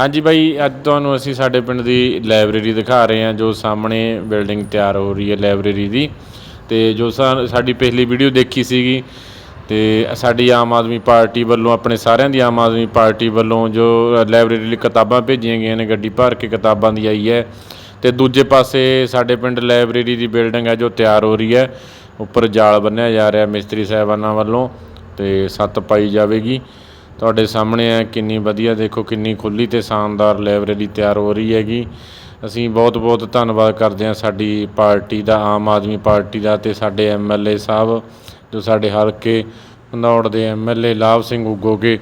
ਹਾਂਜੀ ਬਾਈ, ਅੱਜ ਤੁਹਾਨੂੰ ਅਸੀਂ ਸਾਡੇ ਪਿੰਡ ਦੀ ਲਾਇਬ੍ਰੇਰੀ ਦਿਖਾ ਰਹੇ ਹਾਂ, ਜੋ ਸਾਹਮਣੇ ਬਿਲਡਿੰਗ ਤਿਆਰ ਹੋ ਰਹੀ ਹੈ ਲਾਇਬ੍ਰੇਰੀ ਦੀ। ਤੇ ਜੋ ਸਾ- ਸਾਡੀ ਪਿਛਲੀ ਵੀਡੀਓ ਦੇਖੀ ਸੀਗੀ, ਤੇ ਸਾਡੀ ਆਮ ਆਦਮੀ ਪਾਰਟੀ ਵੱਲੋਂ, ਆਪਣੇ ਸਾਰਿਆਂ ਦੀ ਆਮ ਆਦਮੀ ਪਾਰਟੀ ਵੱਲੋਂ ਜੋ ਲਾਇਬ੍ਰੇਰੀ ਲਈ ਕਿਤਾਬਾਂ ਭੇਜੀਆਂ ਗਈਆਂ ਨੇ, ਗੱਡੀ ਭਰ ਕੇ ਕਿਤਾਬਾਂ ਦੀ ਆਈ ਹੈ। ਤੇ ਦੂਜੇ ਪਾਸੇ ਸਾਡੇ ਪਿੰਡ ਲਾਇਬ੍ਰੇਰੀ ਦੀ ਬਿਲਡਿੰਗ ਹੈ, ਜੋ ਤਿਆਰ ਹੋ ਰਹੀ ਹੈ। ਉੱਪਰ ਜਾਲ ਬੰਨਿਆ ਜਾ ਰਿਹਾ ਮਿਸਤਰੀ ਸਾਹਿਬਾਨਾਂ ਵੱਲੋਂ, ਤੇ ਸੱਤ ਪਾਈ ਜਾਵੇਗੀ। ਤੁਹਾਡੇ ਸਾਹਮਣੇ ਹੈ, ਕਿੰਨੀ ਵਧੀਆ ਦੇਖੋ, ਕਿੰਨੀ ਖੁੱਲੀ ਤੇ ਸ਼ਾਨਦਾਰ ਲਾਇਬ੍ਰੇਰੀ ਤਿਆਰ ਹੋ ਰਹੀ ਹੈਗੀ। ਅਸੀਂ ਬਹੁਤ ਬਹੁਤ ਧੰਨਵਾਦ ਕਰਦੇ ਹਾਂ ਸਾਡੀ ਪਾਰਟੀ ਦਾ, ਆਮ ਆਦਮੀ ਪਾਰਟੀ ਦਾ ਤੇ ਸਾਡੇ ਐਮਐਲਏ ਸਾਹਿਬ, ਜੋ ਸਾਡੇ ਹਲਕੇ ਹੰਦੌੜ ਦੇ ਐਮਐਲਏ ਲਾਭ ਸਿੰਘ ਉਗੋਗੇ।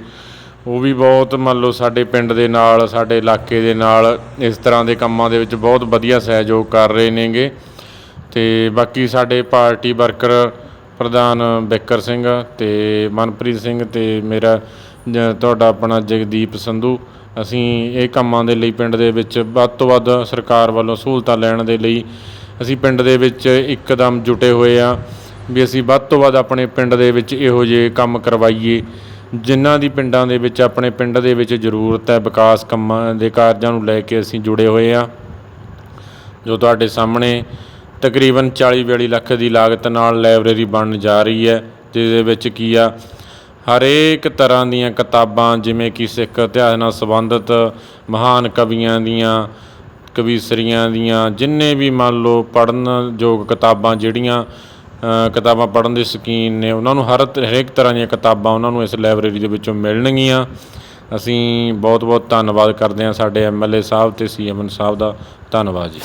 ਉਹ ਵੀ ਬਹੁਤ ਮੰਨ ਲਓ ਸਾਡੇ ਪਿੰਡ ਦੇ ਨਾਲ, ਸਾਡੇ ਇਲਾਕੇ ਦੇ ਨਾਲ ਇਸ ਤਰ੍ਹਾਂ ਦੇ ਕੰਮਾਂ ਦੇ ਵਿੱਚ ਬਹੁਤ ਵਧੀਆ ਸਹਿਯੋਗ ਕਰ ਰਹੇ ਨੇਗੇ। ਤੇ ਬਾਕੀ ਸਾਡੇ ਪਾਰਟੀ ਵਰਕਰ ਪ੍ਰਧਾਨ ਬਿੱਕਰ ਸਿੰਘ ਤੇ ਮਨਪ੍ਰੀਤ ਸਿੰਘ ਤੇ ਮੇਰਾ, ਜ- ਤੁਹਾਡਾ ਆਪਣਾ ਜਗਦੀਪ ਸੰਧੂ। ਅਸੀਂ ਇਹ ਕੰਮਾਂ ਦੇ ਲਈ ਪਿੰਡ ਦੇ ਵਿੱਚ ਵੱਧ ਤੋਂ ਵੱਧ ਸਰਕਾਰ ਵੱਲੋਂ ਸਹੂਲਤਾਂ ਲੈਣ ਦੇ ਲਈ ਅਸੀਂ ਪਿੰਡ ਦੇ ਵਿੱਚ ਇੱਕਦਮ ਜੁਟੇ ਹੋਏ ਆ ਵੀ ਅਸੀਂ ਵੱਧ ਤੋਂ ਵੱਧ ਆਪਣੇ ਪਿੰਡ ਦੇ ਵਿੱਚ ਇਹੋ ਜਿਹੇ ਕੰਮ ਕਰਵਾਈਏ, ਜਿਨ੍ਹਾਂ ਦੀ ਪਿੰਡਾਂ ਦੇ ਵਿੱਚ ਆਪਣੇ ਪਿੰਡ ਦੇ ਵਿੱਚ ਜ਼ਰੂਰਤ ਹੈ ਵਿਕਾਸ ਕੰਮਾਂ ਦੇ ਕਾਰਜਾਂ ਨੂੰ ਲੈ ਕੇ ਅਸੀਂ ਜੁੜੇ ਹੋਏ ਆ ਜੋ ਤੁਹਾਡੇ ਸਾਹਮਣੇ ਤਕਰੀਬਨ 40-42 ਲੱਖ ਦੀ ਲਾਗਤ ਨਾਲ ਲਾਇਬ੍ਰੇਰੀ ਬਣਨ ਜਾ ਰਹੀ ਹੈ, ਜਿਹਦੇ ਵਿੱਚ ਕੀ ਆ, ਹਰੇਕ ਤਰ੍ਹਾਂ ਦੀਆਂ ਕਿਤਾਬਾਂ, ਜਿਵੇਂ ਕਿ ਸਿੱਖ ਇਤਿਹਾਸ ਨਾਲ ਸੰਬੰਧਿਤ ਮਹਾਨ ਕਵੀਆਂ ਦੀਆਂ, ਕਵੀਸਰੀਆਂ ਦੀਆਂ, ਜਿੰਨੇ ਵੀ ਮੰਨ ਲਓ ਪੜ੍ਹਨ ਯੋਗ ਕਿਤਾਬਾਂ ਜਿਹੜੀਆਂ ਕਿਤਾਬਾਂ ਪੜ੍ਹਨ ਦੇ ਸ਼ੌਕੀਨ ਨੇ, ਉਹਨਾਂ ਨੂੰ ਹਰ ਹਰੇਕ ਤਰ੍ਹਾਂ ਦੀਆਂ ਕਿਤਾਬਾਂ ਉਹਨਾਂ ਨੂੰ ਇਸ ਲਾਇਬ੍ਰੇਰੀ ਦੇ ਵਿੱਚੋਂ ਮਿਲਣਗੀਆਂ। ਅਸੀਂ ਬਹੁਤ ਬਹੁਤ ਧੰਨਵਾਦ ਕਰਦੇ ਹਾਂ ਸਾਡੇ ਐਮਐਲਏ ਸਾਹਿਬ ਤੇ ਸੀਐਮ ਸਾਹਿਬ ਦਾ। ਧੰਨਵਾਦ ਜੀ।